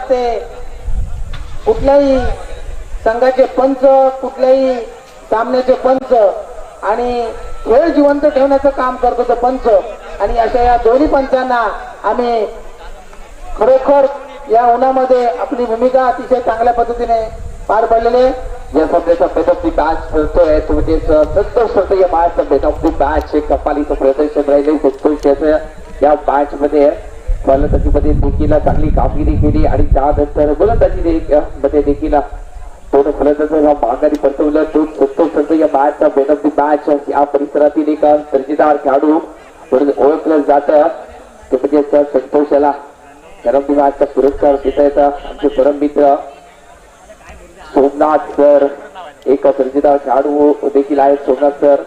ते कुठल्याही संघाचे पंच कुठल्याही सामन्याचे पंच आणि खेळ जिवंत ठेवण्याचं काम करतो तो पंच. आणि अशा या दोन्ही पंचांना आम्ही खरोखर या उन्हामध्ये आपली भूमिका अतिशय चांगल्या पद्धतीने पार पडलेले या सभेचा मॅन बॅच दी मॅच ठरतोय तो म्हणजे संतोष ठरतो या मॅचचा मॅन ऑफ दी कपालीचं प्रदर्शन राहिले. संतोष याचं या मॅच मध्ये फलंदाजीमध्ये देखील चांगली कामगिरी केली आणि त्यानंतर गोलंदाजी मध्ये देखील दोन फलंदाजांना माघारी परतवलं. दोन संतोष संत या मॅचचा मॅन ऑफ दी मॅच या परिसरातील एक दर्जेदार खेळाडू म्हणून ओळखलं जातं. ते म्हणजे सर संतोष याला मॅन ऑफ दी मॅचचा पुरस्कार देता येतं. आमचे परम मित्र सोमनाथ सर एक दर्जेदार खेळाडू देखील आहेत. सोमनाथ सर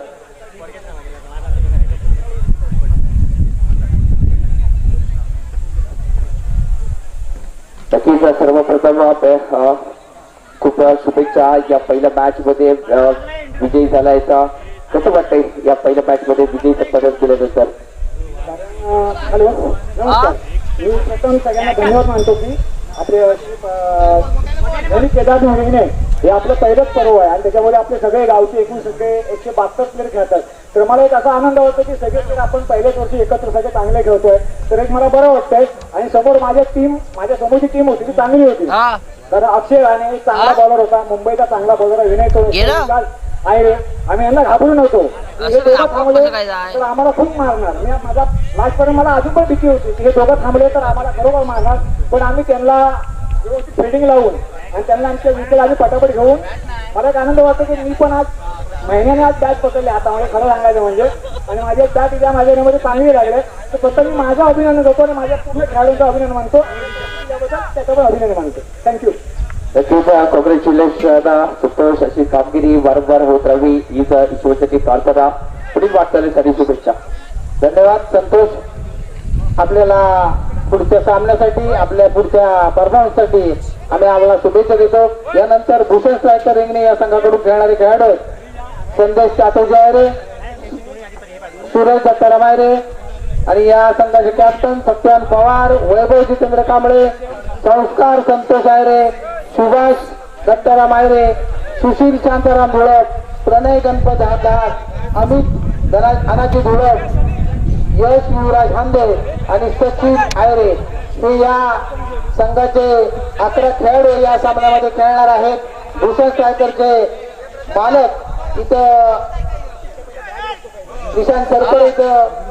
नक्कीच सर्वप्रथम अ, खूप शुभेच्छा या पहिल्या मॅच मध्ये विजयी विजयी झालायचा. कसं वाटतंय या पहिल्या मॅच मध्ये विजयी संपादन केल्यानंतर हॅलो नमस्कार. मी प्रथम सगळ्यांना धन्यवाद मानतो की आपले गणित केदार महिने हे आपलं पहिलंच पर्व आहे आणि त्याच्यामध्ये आपले सगळे गावचे एकूण सगळे एकशे बहात्तर प्लेअर खेळतात. तर मला एक असा आनंद होतो की सगळे आपण पहिल्याच वर्षी एकत्र सगळे चांगले खेळतोय. तर एक मला बरं वाटतंय. आणि समोर माझ्या टीम माझ्या समोरची टीम होती ती चांगली होती. हा. तर अक्षय आणि चांगला बॉलर होता. मुंबईचा चांगला बॉलर विनय तो गेलं? आहे आम्ही यांना घाबरू नव्हतो. हे दोघं थांबले? तर आम्हाला खूप मारणार. मी माझा लास्टपर्यंत मला अजून पण भीती होती हे दोघं थांबले तर आम्हाला खरोखर मारणार. पण आम्ही त्यांना व्यवस्थित फिल्डिंग लावून आणि त्यांना आमच्या विकेट आधी पटापट घेऊन मला एक आनंद वाटतो की मी पण आज महिन्याने आज त्याच पकडले. आता मला खरं सांगायचं म्हणजे आणि माझ्या त्या तिच्या माझ्या मध्ये चांगली लागले तर फक्त मी माझं अभिनंदन करतो आणि माझ्या पूर्ण खेळाडूंचं अभिनंदन मानतो. त्याबद्दल अभिनंदन मानतो. थँक्यू नक्कीच कॉंग्रॅच्युलेशन संतोष अशी कामगिरी वारंवार होत राहावी हीच ईश्वरसाठी प्रार्थना. पुढील वाटचालीसाठी शुभेच्छा. धन्यवाद संतोष. आपल्याला पुढच्या सामन्यासाठी आपल्या पुढच्या परफॉर्मन्ससाठी आम्ही आम्हाला शुभेच्छा देतो. यानंतर भूषण स्ट्रायकर रिंगणे या संघाकडून खेळणारे खेळाडू आहेत. संदेश चातुर्जायरे सुरेश दत्तारामायरे आणि या संघाचे कॅप्टन सत्यान पवार वैभव जितेंद्र कांबळे संस्कार संतोष आयरे सुभाष दत्ताराम आयरे सुशील शांताराम धुळक प्रणय गणपत हातहात अमित अनाजी धुळक यश युवराज हांदे आणि सचिन आयरे हे या संघाचे अकरा खेळाडू या सामन्यामध्ये खेळणार आहेत. भूषण स्ट्रायकरचे मालक इथं निशांत सरकर इथं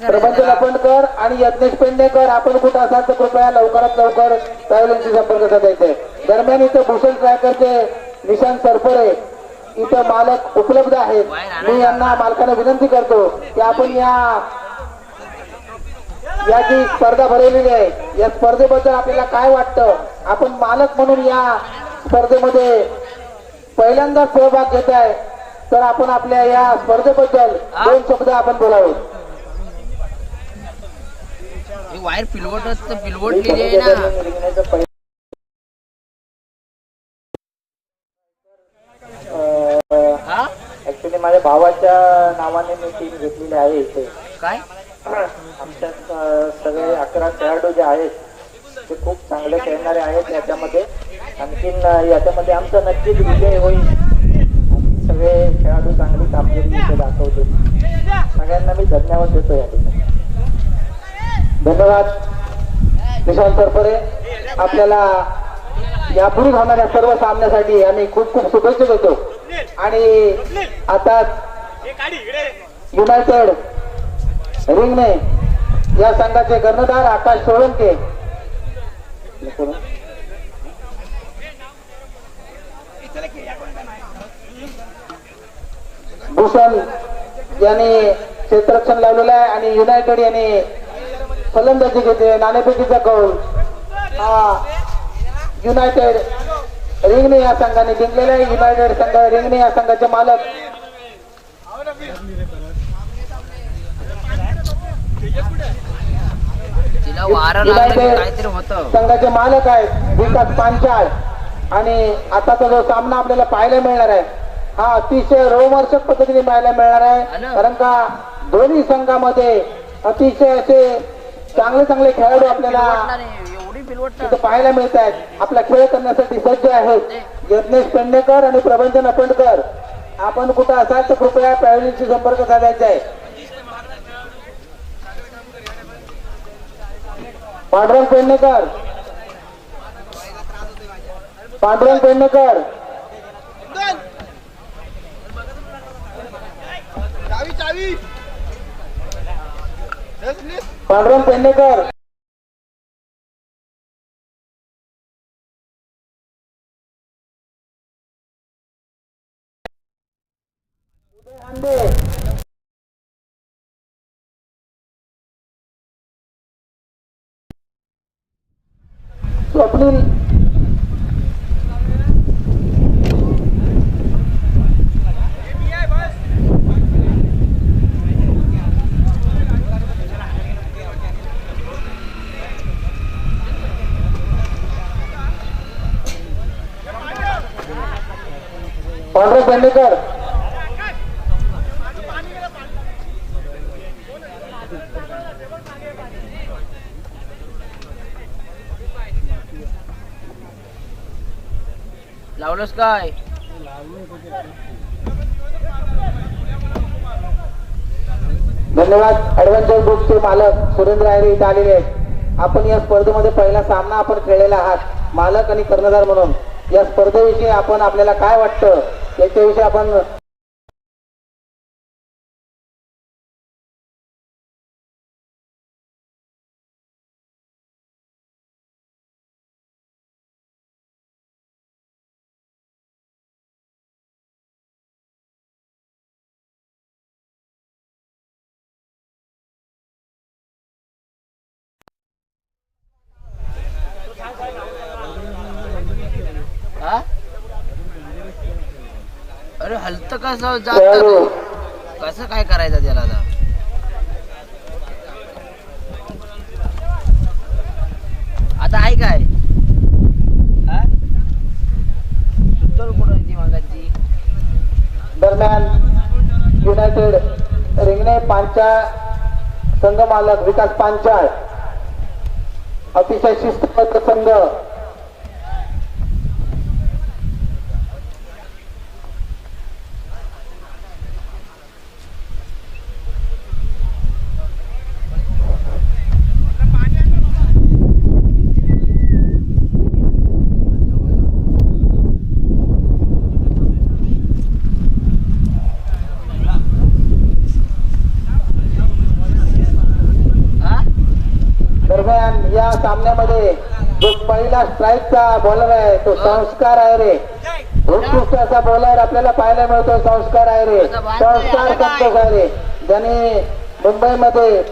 प्रबंध लपणकर आणि यज्ञेश पेंडेकर आपण कुठं असाल तर कृपया लवकरात लवकर ट्रॅव्हलिंगशी संपर्क साधायचे दरम्यान इथं भूषण ट्रॅकरचे निशांत सरपरे इथं मालक उपलब्ध आहेत. मी यांना मालकांना विनंती करतो की आपण या या जी स्पर्धा भरवलेली आहे या स्पर्धेबद्दल आपल्याला काय वाटतं? आपण मालक म्हणून या स्पर्धेमध्ये पहिल्यांदा सहभाग घेत आहे तर आपण आपल्या या स्पर्धेबद्दल दोन शब्द आपण बोलावे. ही वायर पिलवटच तर पिलवटलेली आहे ना. हा? ऍक्च्युली माझ्या भावाच्या नावाने मी टीम घेतलेली आहे इथे. काय? आमच्या सगळे अकरा खेळाडू जे आहेत ते खूप चांगले खेळणारे आहेत याच्यामध्ये. आणखीन याच्यामध्ये आमचा नक्कीच विजय होईल. सगळे खेळाडू चांगली कामगिरी इथे दाखवतो सगळ्यांना मी धन्यवाद देतो या ठिकाणी. धन्यवाद निशांत सरपरे. आपल्याला यापुढे होणाऱ्या सर्व सामन्यासाठी आम्ही खूप खूप शुभेच्छा देतो. आणि आता युनायटेड रिंगने या संघाचे कर्णधार आकाश सोळंके. भूषण यांनी क्षेत्ररक्षण लावलेलं आहे आणि युनायटेड यांनी फलंदाजी घेते नाणेफेकीचा कौल. हा. युनायटेड रिंगणे या संघाने जिंकलेला आहे. युनायटेड संघ रिंगणे या संघाचे मालक. संघाचे मालक आहेत. विकास पांचाळ. आणि आताचा जो सामना आपल्याला पाहायला मिळणार आहे हा अतिशय रोमहर्षक पद्धतीने पाहायला मिळणार आहे. कारण का दोन्ही संघामध्ये अतिशय असे चांगले चांगले खेळाडू आपल्याला तिथं पाहायला मिळत आहेत आपला खेळ करण्यासाठी सज्ज आहेत. यज्ञेश पेडणेकर आणि प्रबंधन अपंडकर. आपण कुठं असाल तर कृपया पॅव्हलिनशी संपर्क साधायचा आहे. पांडुरंग पेडणेकर. पांडुरंग पेडणेकर. पांडुरंग पेडणेकर. आंबे स्वप्नील पेडणेकर लावलंस काय? धन्यवाद ऍडव्हेंचर ग्रुपचे मालक सुरेंद्र आयरे इथे आलेले आहेत. आपण या स्पर्धेमध्ये पहिला सामना आपण खेळलेला आहात. मालक आणि कर्णधार म्हणून. या स्पर्धेविषयी आपण आपल्याला काय वाटतं? याच्याविषयी आपण हा कसं जात कसं काय करायचं त्याला आता? आता आहे काय? सुद्धा कुठं दरम्यान युनायटेड रिंगणे पांचाळ संघ मालक विकास पांचाळ अतिशय शिस्तबद्ध संघ हा दरम्यान या सामन्यामध्ये जो पहिला स्ट्राईकचा बॉलर आहे तो संस्कार आहे रे. उत्कृष्ट असा बॉलर आपल्याला पाहायला मिळतो संस्कार आहे रे. संस्कार संतोष आहे रे. ज्याने मुंबईमध्ये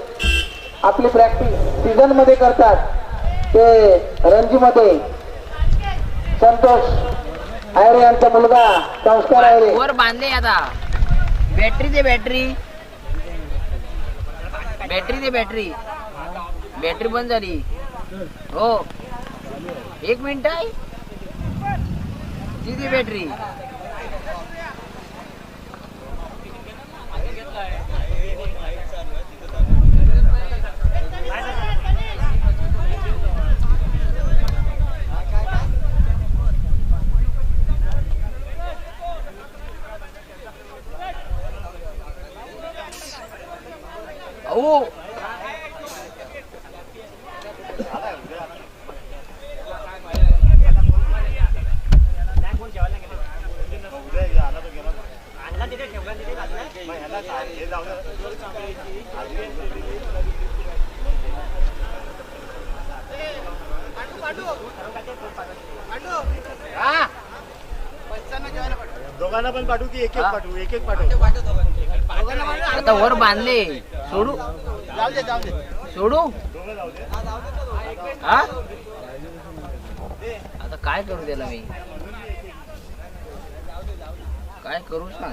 आपली प्रॅक्टिस सीझनमध्ये करतात ते रणजी मध्ये संतोष आयरे यांचा मुलगा. संस्कार आयरे वर बांधले आता. बॅटरी दे बॅटरी बॅटरी दे बॅटरी बॅटरी बंद झाली. हो एक मिनिट आहे ती दे बॅटरी। अहो हा दोघांना पण पाठवू की एक एक पाठवू एक एक पाठवू? आता वर बांधले. सोडू? जाऊ दे जाऊ दे. सोडू? हा? आता काय करू त्याला मी? काय करू सांग?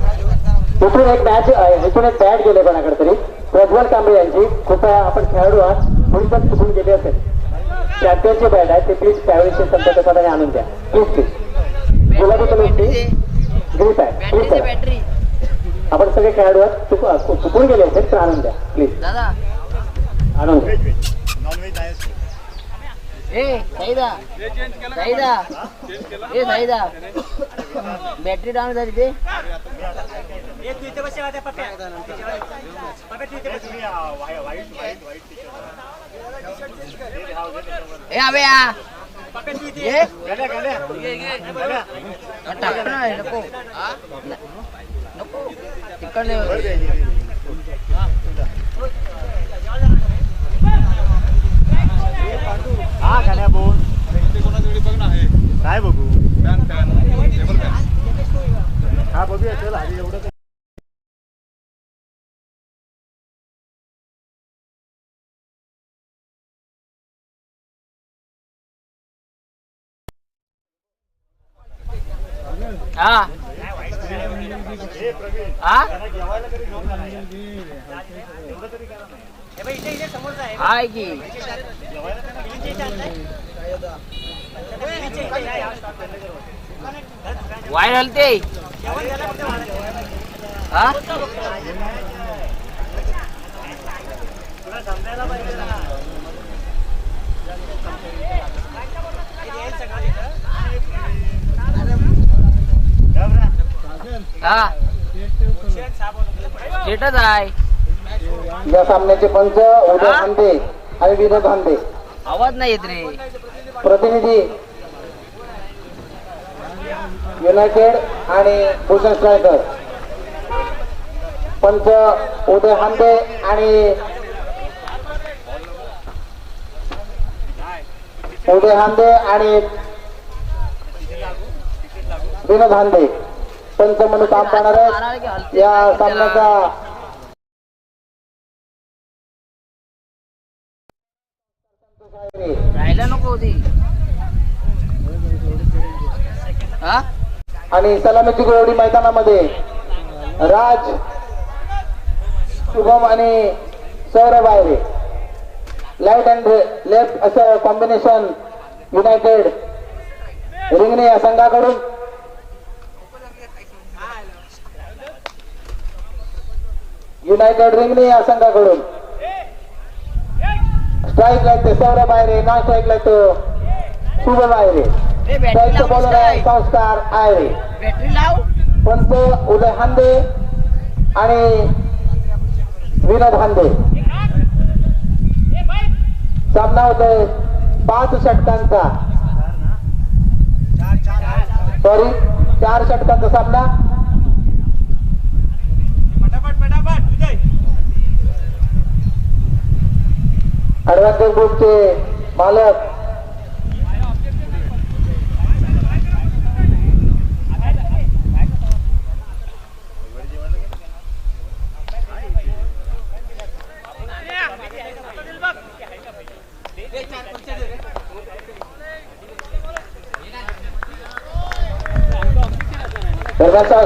इथून एक मॅच इथून एक बॅट गेले कोणाकडे तरी. प्रज्वल कांबळे यांची. खूप आपण खेळाडू आहात. थोडी पण चुकून गेली असेल. चॅम्पियनची बॅट आहे. ते प्लीज त्यावेळेस संततपणाने आणून द्या. प्लीज प्लीज गुलाबी कलरची ग्रीप आहे. ग्रीप आहे आपण सगळे खेळाडू आहात. चुक- चुकून गेले असेल तर आणून द्या. प्लीज आणून बॅटरी डाऊन झाली ते. ए अबे या. ये. गाड्या गाड्या गाड्या टाक ना हे? नको. नको तिकडले हा गाड्या बोल. काय बघू? हा बघूया चल तर- हा ए, प्रवीण हा त्यांना जेवायला तरी घेऊन जा ना. एवढं हा. करा हाय की. हा? समजायला पाहिजे ना गप रा. हा. स्टेटच आहे. या सामन्याचे पंच उदय हांदे आणि विनोद हांदे आवाज नाही येत रे. प्रतिनिधी युनायटेड आणि भूषण स्ट्रायकर पंच उदय हांदे आणि उदय हांदे आणि विनोद हांदे पंच म्हणून काम पाहणार आहेत या सामन्याचा राहायला नको होती. आणि सलामीची गोळी मैदानामध्ये. राज शुभम आणि Saurabh Ayre right and left असं कॉम्बिनेशन युनायटेड रिंगणे या संघाकडून. युनायटेड रिंगणे या संघाकडून. स्ट्राईक लागते सौरभ आयरे नॉन स्ट्राईक लागतो शुभम बॅटरी स्ट्राईकचं बॉलर आहे. संस्कार लाव. पंच उदय हांदे आणि विनोद हांदे सामना होतोय पाच षटकांचा. सॉरी चार षटकांचा सामना. ऍडव्हान्टेज ग्रुपचे मालक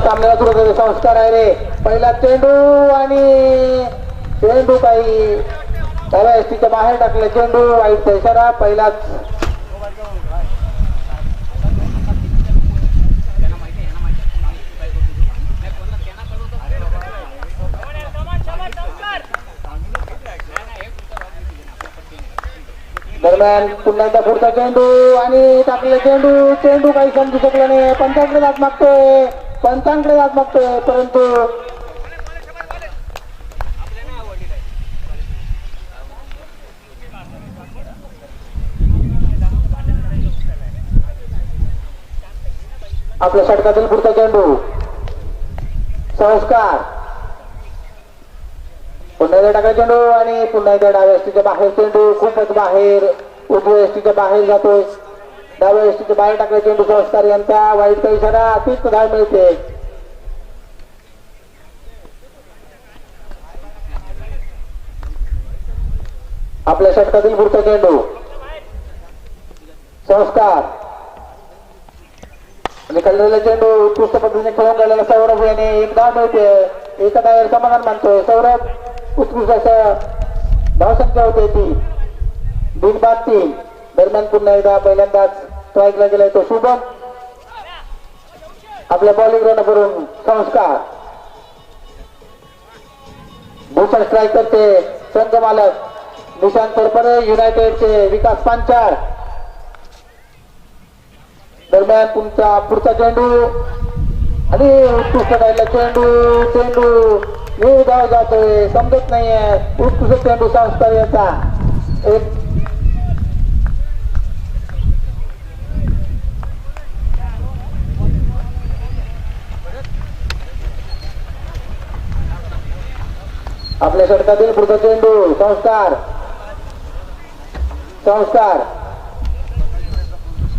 सामन्याला सुरू संस्कार आहे रे. पहिला चेंडू आणि चेंडू काही त्याला एसटीच्या बाहेर टाकले. चेंडू वाईट इशारा पहिलाच. दरम्यान पुन्हा एकदा पुढचा चेंडू आणि टाकले चेंडू. चेंडू काही समजू शकला नाही. पंचांकडे जात मागतोय. पंचांकडे जात मागतोय. परंतु आपल्या षटकातील पुढचा चेंडू. संस्कार. पुन्हा एकदा टाकला चेंडू आणि पुन्हा एकदा डाव्या एसटीच्या बाहेर चेंडू. खूपच बाहेर. उजव्या एसटीच्या बाहेर जातोय. डाव्या एसटीच्या बाहेर टाकला चेंडू संस्कार यांचा. वाईटचा इशारा तीच धाव मिळते. आपल्या षटकातील पुढचा चेंडू. संस्कार. आणि चेंडू उत्कृष्ट पद्धतीने खेळून राहिलेला सौरभ याने एक धाव मिळते. एका डायर समाधान मानतोय सौरभ उत्कृष्ट असं धावसंख्या होते ती. तीन बाद तीन. दरम्यान पुन्हा एकदा पहिल्यांदाच स्ट्राईकला गेलाय तो शुभम. आपल्या बॉलिंग रन करून संस्कार. भूषण स्ट्राईक करते संघ मालक. निशांत तरपरे युनायटेडचे विकास पांचाळ. दरम्यान तुमचा पुढचा चेंडू आणि उत्कृष्ट राहिला चेंडू चेंडू. मी धाव जातोय. समजत नाहीये. उत्कृष्ट चेंडू संस्कार याचा. एक. आपल्या षटकातील पुढचा चेंडू संस्कार. संस्कार.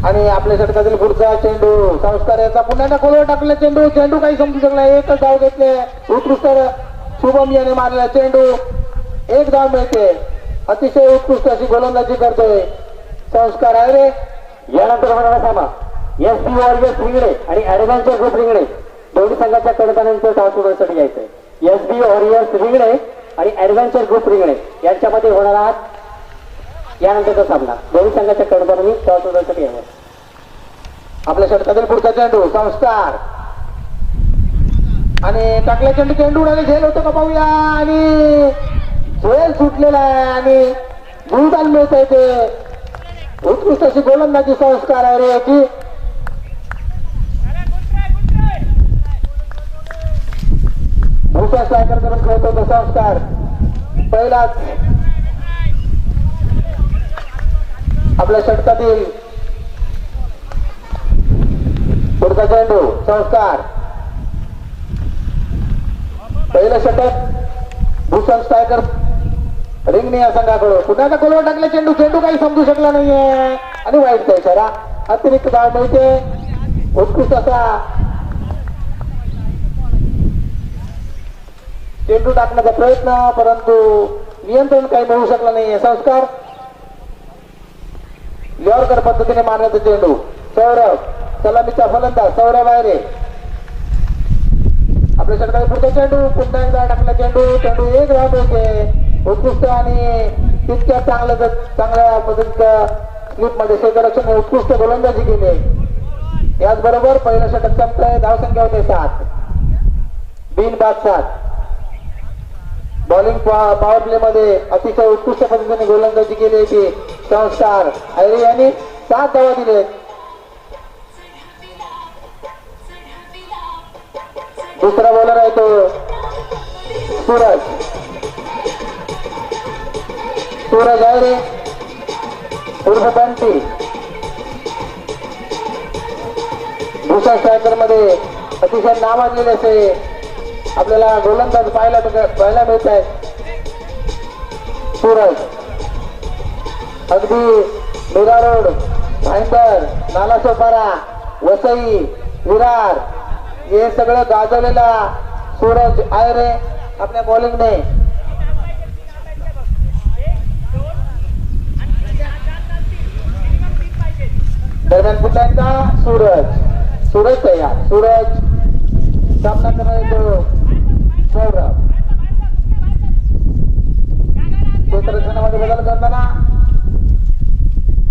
आणि आपल्या षटकातील पुढचा चेंडू संस्कार याचा पुन्हा खोलवर टाकला चेंडू. चेंडू काही समजू शकला एकच धाव घेतले. उत्कृष्ट शुभम याने मारलेला चेंडू. एक धाव मिळते. अतिशय उत्कृष्ट अशी गोलंदाजी करतोय. संस्कार आहे रे. यानंतर होणारा सामा. एस बी वॉरियर्स रिंगणे आणि ऍडव्हान्सर ग्रुप रिंगणे. दोन्ही संघाच्या कडतानांचं धाव सोडण्यासाठी यायचंय. एस बी वॉरियर्स रिंगणे आणि ऍडव्हेंचर ग्रुप रिंगणे. यांच्यामध्ये होणारा यानंतरचा सामना. दोन्ही संघाच्या कडतानांनी टॉस उडवण्यासाठी यावं षटकातील पुढचा चेंडू संस्कार. आणि टाकल्या चेंडू चेंडू उडाले झेल होतो का पाहूया? आणि झेल सुटलेला आहे आणि जीवदान मिळत आहे ते. उत्कृष्ट अशी गोलंदाजी संस्कार आहे रे याची. भूषण स्ट्रायकर करून संस्कार. पहिलाच. आपल्या षटकातील पुढचा चेंडू संस्कार. पहिलं षटक भूषण स्ट्रायकर रिंगणी या संघाकडून. पुन्हा एकदा गोलवर टाकले चेंडू. चेंडू काही समजू शकला नाहीये. आणि वाईट इशारा. अतिरिक्त धाव मिळते. उत्कृष्ट असा. चेंडू टाकण्याचा प्रयत्न परंतु नियंत्रण काही मिळू शकलं नाहीये. संस्कार. यॉर्कर पद्धतीने मारण्याचा चेंडू. सौरभ. सलामीचा फलंदाज सौरभ आहे आपल्या षटकाला पुढचा चेंडू पुन्हा एकदा टाकला चेंडू चेंडू एक राहत होते. उत्कृष्ट आणि तितक्या चांगलं चांगल्या मदतीच्या स्लिपमध्ये क्षेत्ररक्षण उत्कृष्ट गोलंदाजी केली. याचबरोबर पहिलं षटक संपलंय धावसंख्या होते सात. बिन बाद सात. बॉलिंग पॉवर प्ले मध्ये अतिशय उत्कृष्ट पद्धतीने गोलंदाजी केली होती. संस्कार ऐरे यांनी सात धावा दिले दुसरा बॉलर आहे तो सूरज. सूरज ऐरे उर्फ बंटी भूषण स्ट्रायकरमध्ये अतिशय नावाजलेले असे आपल्याला गोलंदाज पाहायला पाहायला मिळत आहेत सूरज. अगदी मीरा रोड भाईंदर नालासोपारा वसई विरार. हे सगळं गाजवलेला सूरज आयरे आपल्या बॉलिंगने दरम्यान पुन्हा सूरज. सूरज तयार. सूरज सामना करायचो सौरभ. क्षेत्रक्षणामध्ये बदल करताना?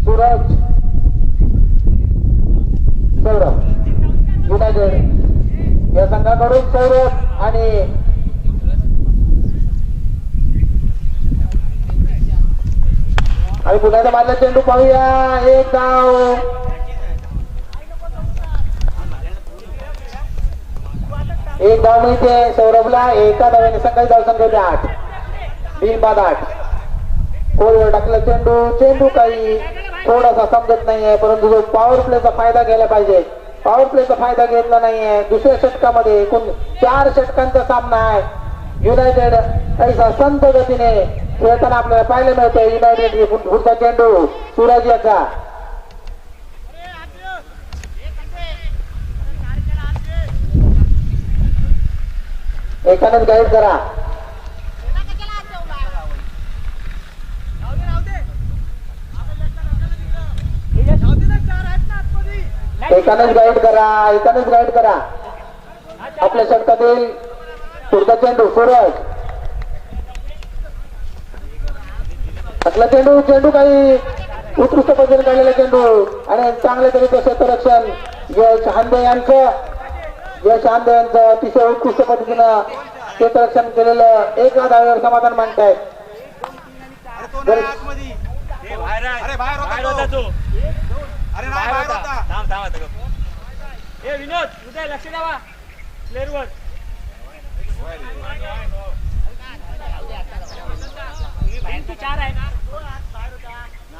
सूरज. सौरभ. युनायटेड या संघाकडून सौरभ आणि आणि पुण्याचा एकदा मारला चेंडू पाहूया. एक धाव एक धाव मिळते सौरभला. एका धाव्याने संघाची धाव संख्या आठ. तीन बाद आठ. कोळीवर टाकला चेंडू. चेंडू काही थोडासा समजत नाहीये परंतु जो पॉवर प्लेचा फायदा घ्यायला पाहिजे. पॉवर प्लेचा फायदा घेतला नाहीये. दुसऱ्या षटकामध्ये एकूण चार षटकांचा सामना आहे. युनायटेड ऐसा संत गतीने खेळताना आपल्याला पाहायला मिळतंय. युनायटेड पुढचा चेंडू सूरज याचा. एकानेच गाईड करा जाऊ दे ना एकानेच गाईड करा एकानेच गाईड करा. आपल्या षटकातील पुढचा चेंडू सूरज. आपला चेंडू चेंडू काही उत्कृष्ट पद्धतीने काढलेला चेंडू आणि चांगल्या तऱ्हेचं क्षेत्ररक्षण यश हांदे यांचं यश हांदे यांचं अतिशय उत्कृष्ट पद्धतीनं क्षेत्ररक्षण केलेलं एक धाव्यावर समाधान मानतायत. अरे नाही बाहेर होता. थांब थांब आता. ए विनोद उदय लक्ष द्यावा. प्लेअरवर तीन ते चार आहे ना.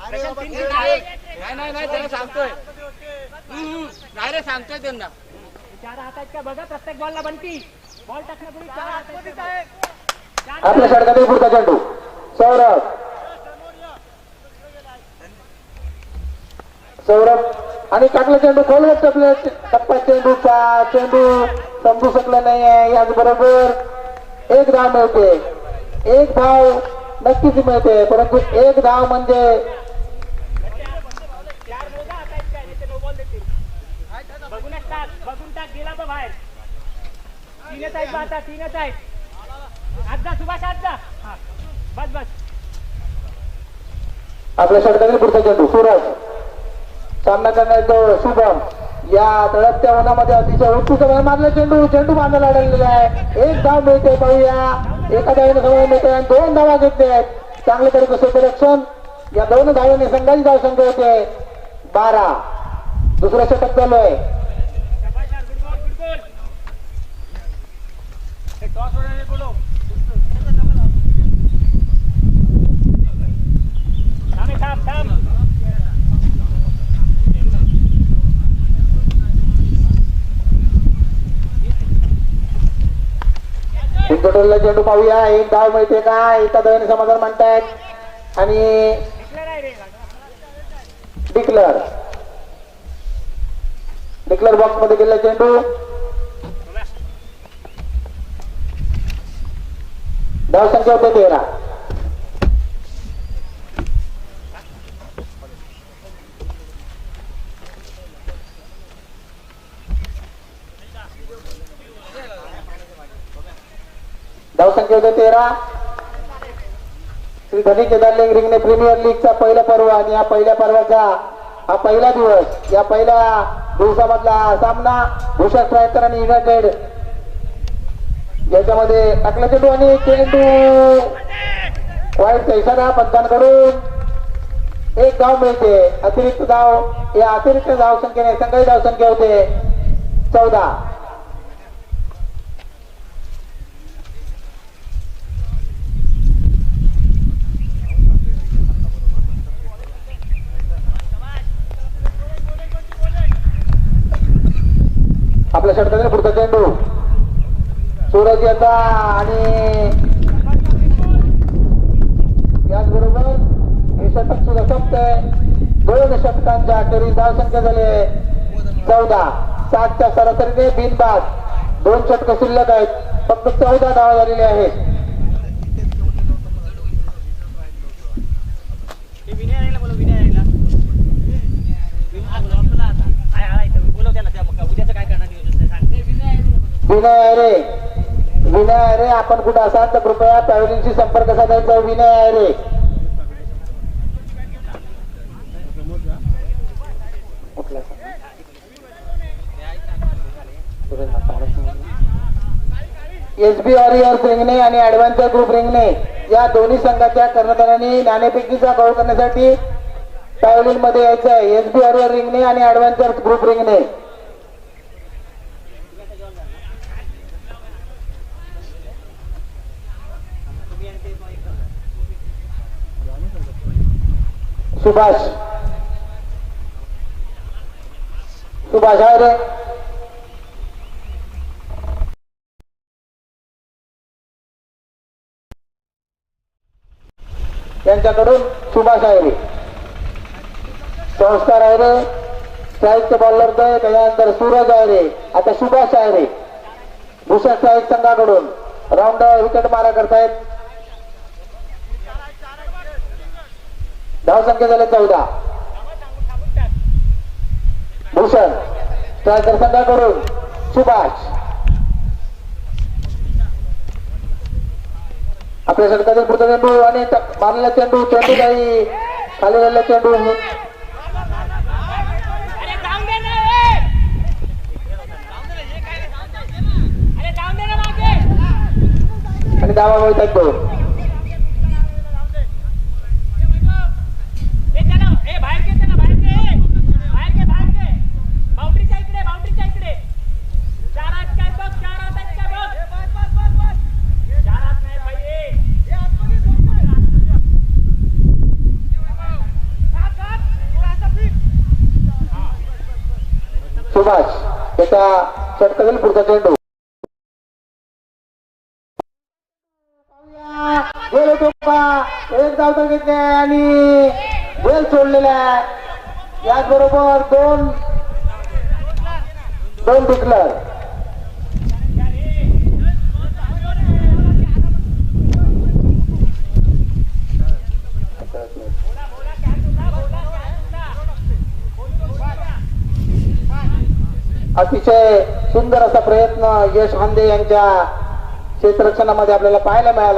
नाही नाही. नाही त्याला सांगतोय. हम्म, नाही रे सांगतोय त्यांना. चार हात आहेत का बघा प्रत्येक बॉलला बंटी बॉल टाकण्यापूर्वी चार हात आहेत का? आपल्या षटकातील पुढचा चेंडू. सौरभ. सौरभ आणि टाकला चेंडू खोलवत टपले टप्पा चेंडूचा चेंडू समजू शकला नाहीये याचबरोबर एक धाव मिळते. एक धाव नक्कीच मिळते परंतु एक धाव म्हणजे तीनच आहेत आता तीनच आहेत सुभाष बस बस आपल्या षटकातील पुढचा चेंडू सुरज. सामना करण्यात शुभम. या तळपत्या उन्हामध्ये अतिशय उत्कृष्ट मारला चेंडू. चेंडू बांधायला अडकलेला आहे. एक धाव मिळते पाहूया. एका धावेने समोर मिळते आणि दोन धावा घेतले आहेत. तरी कसं करेशन या दोन धावांनी संघाची धाव संख्या होते बारा. दुसरं षटक चालू आहे गुड बॉल गुड बॉल हे टॉस वगैरे बोलो थांब हे, थांब थांब इंटरटोलला चेंडू पाहूया. एक धाव मिळते का? एका धावेने समाधान म्हणतायत आणि डिक्लर. डिक्लर बॉक्समध्ये गेला चेंडू धाव संख्या होते तेरा. चौदा तेरा. श्री धनी केदार रिंगणे प्रीमियर लीगचा पहिला पर्व आणि या पहिल्या पर्वाचा हा पहिला दिवस या पहिल्या दिवसामधला सामना भूषण स्ट्रायकर आणि युनायटेड याच्यामध्ये टाकला चेंडू आणि चेंडू. वाईट इशारा पंचांकडून एक धाव मिळते. अतिरिक्त धाव या अतिरिक्त धाव संख्येने संघाची धाव संख्या होते चौदा. आपल्या पुढचा चेंडू सूरज याचा आणि याचबरोबर हे षटक सुद्धा संपतंय. दोन षटकांच्या अखेरीस धाव संख्या झाली. चौदा. सातच्या सरासरीने बिनबाद. दोन षटक शिल्लक आहेत. फक्त चौदा धावा झालेले आहेत हे विनय यायला बोलव विनय यायला हाय हाय इथं बोलव त्याला त्या मग उद्याचं काय करणार नियोजन ते सांग विनय रे. विनय अरे आपण कुठं असाल तर कृपया पॅव्हलिनशी संपर्क साधायचा. विनय रे. एस बी वॉरियर्स रिंगणे आणि ऍडव्हेंचर ग्रुप रिंगणे या दोन्ही संघाच्या कर्णधारांनी नाणेफेकीचा बळी करण्यासाठी पॅव्हलिनमध्ये यायचं आहे. एस बी वॉरियर रिंगणे आणि ऍडव्हान्सर ग्रुप रिंगणे. सुभाष. सुभाष आहे रे. त्यांच्याकडून सुभाष आहे रे. संस्कार आहे रे. साहित्य बॉलर त्याच्यानंतर सूरज आहे रे. आता सुभाष आहे रे. भूषण साहित्य संघाकडून. राऊंड विकेट मारा करतायत. धाव संख्या झाल्या चौदा. भूषण स्ट्रायकर संघाकडून सुभाष. आपल्या षटकातील पुढचा चेंडू आणि मारलेला चेंडू चेंडू काही खाली झालेला चेंडू. आणि दावा गोल चेंडू ए त्याला ए बाहेर घे त्याला बाहेर घे ए! बाहेर घे बाहेर घे बाउंड्रीच्या इकडे बाउंड्रीच्या इकडे चार हात काय बघ चार हात आहेत काय बघ चार हात नाही पाहिजे सुभाष त्याचा षटकातील पुढचा चेंडू. गेलो टोपा एक धाव तर घेतले आणि वेल सोडलेला आहे. याचबरोबर दोन दोन टिकलर अतिशय सुंदर असा प्रयत्न यश हांदे यांच्या क्षेत्ररक्षणामध्ये आपल्याला पाहायला मिळाला.